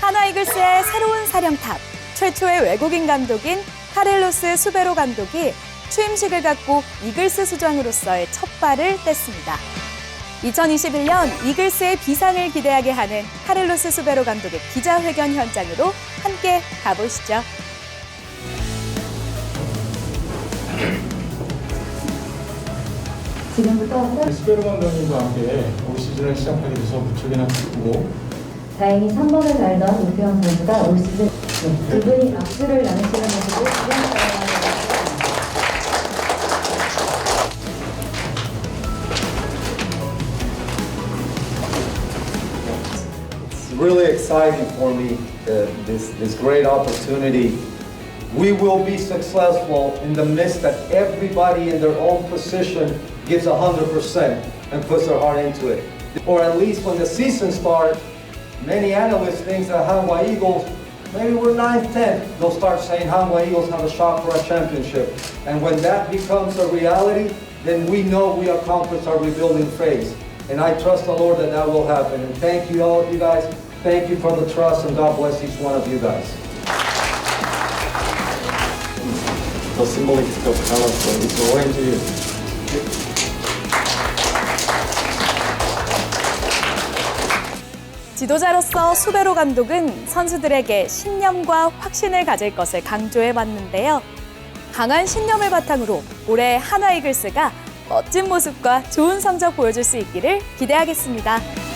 한화 이글스의 새로운 사령탑, 최초의 외국인 감독인 카렐로스 수베로 감독이 취임식을 갖고 이글스 수장으로서의 첫 발을 뗐습니다. 2021년 이글스의 비상을 기대하게 하는 카렐로스 수베로 감독의 기자회견 현장으로 함께 가보시죠. 지금부터 스페로 감독님과 함께 올 시즌을 시작하게 돼서 무척이나 기쁘고 다행히 3번을 달던 우태영 선수가 올 시즌 네, 두 분이 악수를 나누시는 모습을 구경하였습니다. It's really exciting for me, uh, this, this great opportunity. We will be successful in the midst that everybody in their own position gives 100% and puts their heart into it. Or at least when the season starts, many analysts think that Hanwha Eagles, maybe we're 9th, 10th, they'll start saying Hanwha Eagles have a shot for a championship. And when that becomes a reality, then we know we accomplished our rebuilding phase. And I trust the Lord that that will happen. And thank you all of you guys. Thank you for the trust and God bless each one of you guys. 지도자로서 수베로 감독은 선수들에게 신념과 확신을 가질 것을 강조해 왔는데요. 강한 신념을 바탕으로 올해 한화 이글스가 멋진 모습과 좋은 성적 보여줄 수 있기를 기대하겠습니다.